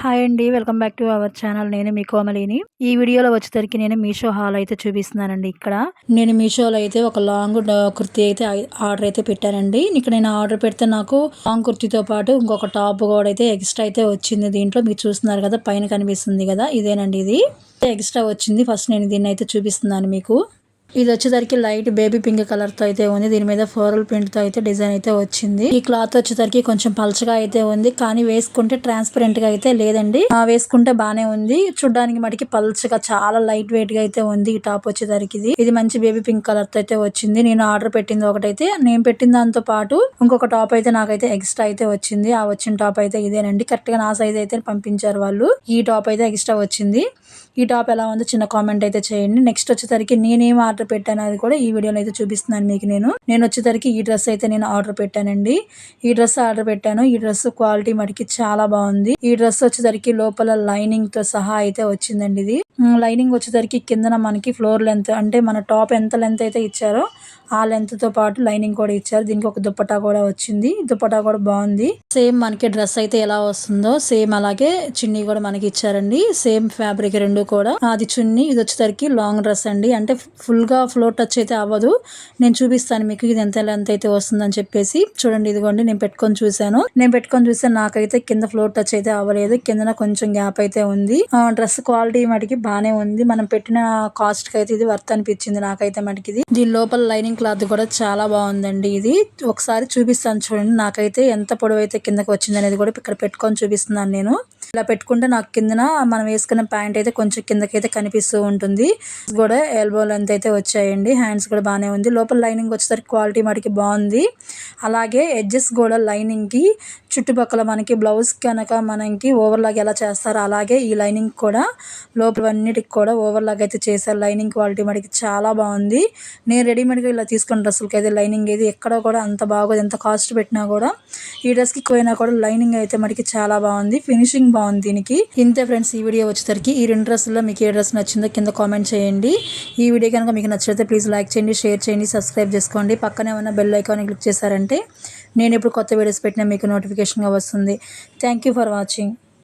Hi అండి welcome back to our channel. నేను మీ కోమలిని. ఈ వీడియోలో వచ్చేసరికి నేను మీషో హాల్ అయితే చూపిస్తున్నానండి ఇక్కడ. నేను మీషోలో అయితే ఒక లాంగ్ కుర్తీ అయితే ఆర్డర్ అయితే పెట్టానండి. ఇక్కడ నేను ఆర్డర్ పెడితే నాకు లాంగ్ కుర్తీతో పాటు ఇంకొక టాప్ కూడా అయితే ఎక్స్ట్రా అయితే వచ్చింది. దీంట్లో మీరు చూస్తున్నారు కదా పైన కనిపిస్తుంది కదా ఇదేనండి ఇది. ఎక్స్ట్రా వచ్చింది. ఫస్ట్ నేను దీన్ని అయితే చూపిస్తున్నాను మీకు. ఇది వచ్చేసరికి లైట్ బేబీ పింక్ కలర్తో అయితే ఉంది. దీని మీద ఫ్లోరల్ ప్రింట్తో అయితే డిజైన్ అయితే వచ్చింది. ఈ క్లాత్ వచ్చేసరికి కొంచెం పలచగా అయితే ఉంది. కానీ వేసుకుంటే ట్రాన్స్పరెంట్గా అయితే లేదండి. ఆ వేసుకుంటే బానే ఉంది. చూడడానికి మటుకి పల్చగా చాలా లైట్ వెయిట్గా అయితే ఉంది ఈ టాప్ వచ్చేసరికి ఇది. ఇది మంచి బేబీ పింక్ కలర్తో అయితే వచ్చింది. నేను ఆర్డర్ పెట్టింది ఒకటైతే. నేను పెట్టిన దాంతో పాటు ఇంకొక టాప్ అయితే నాకైతే ఎక్స్ట్రా అయితే వచ్చింది. ఆ వచ్చిన టాప్ అయితే ఇదేనండి. కరెక్ట్గా నా సైజ్ అయితే పంపించారు వాళ్ళు. ఈ టాప్ అయితే ఎక్స్ట్రా వచ్చింది. ఈ టాప్ ఎలా ఉందో చిన్న కామెంట్ అయితే చేయండి. నెక్స్ట్ వచ్చేసరికి నేనేం ఆర్డర్ ఆర్డర్ పెట్టాను అది కూడా ఈ వీడియోలో అయితే చూపిస్తున్నాను మీకు నేను. నేను వచ్చేసరికి ఈ డ్రెస్ అయితే నేను ఆర్డర్ పెట్టానండి. ఈ డ్రెస్ ఆర్డర్ పెట్టాను. ఈ డ్రెస్ క్వాలిటీ మటుకి చాలా బాగుంది. ఈ డ్రెస్ వచ్చేసరికి లోపల లైనింగ్తో సహా అయితే వచ్చిందండి ఇది. లైనింగ్ వచ్చేసరికి కిందన మనకి ఫ్లోర్ లెంత్ అంటే మన టాప్ ఎంత లెంత్ అయితే ఇచ్చారో ఆ లెంత్తో పాటు లైనింగ్ కూడా ఇచ్చారు. దీనికి ఒక దుప్పటా కూడా వచ్చింది. దుప్పటా కూడా బాగుంది. సేమ్ మనకి డ్రెస్ అయితే ఎలా వస్తుందో సేమ్ అలాగే చున్నీ కూడా మనకి ఇచ్చారండి. సేమ్ ఫ్యాబ్రిక్ రెండు కూడా. అది చున్నీ ఇది వచ్చేసరికి లాంగ్ డ్రెస్ అండి. అంటే ఫుల్గా ఫ్లోర్ టచ్ అయితే అవ్వదు. నేను చూపిస్తాను మీకు ఇది ఎంత లెంత్ అయితే వస్తుందని చెప్పేసి. చూడండి ఇదిగోండి నేను పెట్టుకొని చూసాను నేను పెట్టుకొని చూస్తే నాకైతే కింద ఫ్లోర్ టచ్ అయితే అవ్వలేదు. కింద కొంచెం గ్యాప్ అయితే ఉంది. డ్రెస్ క్వాలిటీ మటుకి బానే ఉంది. మనం పెట్టిన కాస్ట్కి అయితే ఇది వర్త్ అనిపించింది నాకైతే మనకి ఇది. దీని లోపల లైనింగ్ క్లాత్ కూడా చాలా బాగుందండి ఇది. ఒకసారి చూపిస్తాను చూడండి. నాకైతే ఎంత పొడవు అయితే కిందకి వచ్చింది అనేది కూడా ఇక్కడ పెట్టుకొని చూపిస్తున్నాను నేను. ఇలా పెట్టుకుంటే నాకు కిందన మనం వేసుకున్న ప్యాంట్ అయితే కొంచెం కిందకైతే కనిపిస్తూ ఉంటుంది. కూడా ఎల్బో లెంత్ అయితే వచ్చాయండి. హ్యాండ్స్ కూడా బాగానే ఉంది. లోపల లైనింగ్ వచ్చేసరికి క్వాలిటీ మటుకి బాగుంది. అలాగే ఎడ్జెస్ కూడా లైనింగ్కి చుట్టుపక్కల మనకి బ్లౌజ్ కనుక మనకి ఓవర్లాగ్ ఎలా చేస్తారో అలాగే ఈ లైనింగ్ కూడా లోపల అన్నిటికి కూడా ఓవర్లాగ్ అయితే చేశారు. లైనింగ్ క్వాలిటీ మనకి చాలా బాగుంది. నేను రెడీమేడ్గా ఇలా తీసుకున్న డ్రెస్సులకి అయితే లైనింగ్ ఏది ఎక్కడ కూడా అంత బాగోదు. ఎంత కాస్ట్ పెట్టినా కూడా ఈ డ్రెస్కి పోయినా కూడా లైనింగ్ అయితే మనకి చాలా బాగుంది. ఫినిషింగ్ బాగుంది దీనికి. ఇంతే ఫ్రెండ్స్ ఈ వీడియో వచ్చేసరికి ఈ రెండు డ్రెస్సుల్లో మీకు ఏ డ్రెస్ నచ్చిందో కింద కామెంట్ చేయండి. ఈ వీడియో కనుక మీకు నచ్చితే ప్లీజ్ లైక్ చేయండి షేర్ చేయండి సబ్స్క్రైబ్ చేసుకోండి. పక్కనే ఉన్న బెల్ ఐకాన్ క్లిక్ చేశారంటే నేను ఇప్పుడు కొత్త వీడియోస్ పెట్టినా మీకు నోటిఫికేషన్గా వస్తుంది. Thank you for watching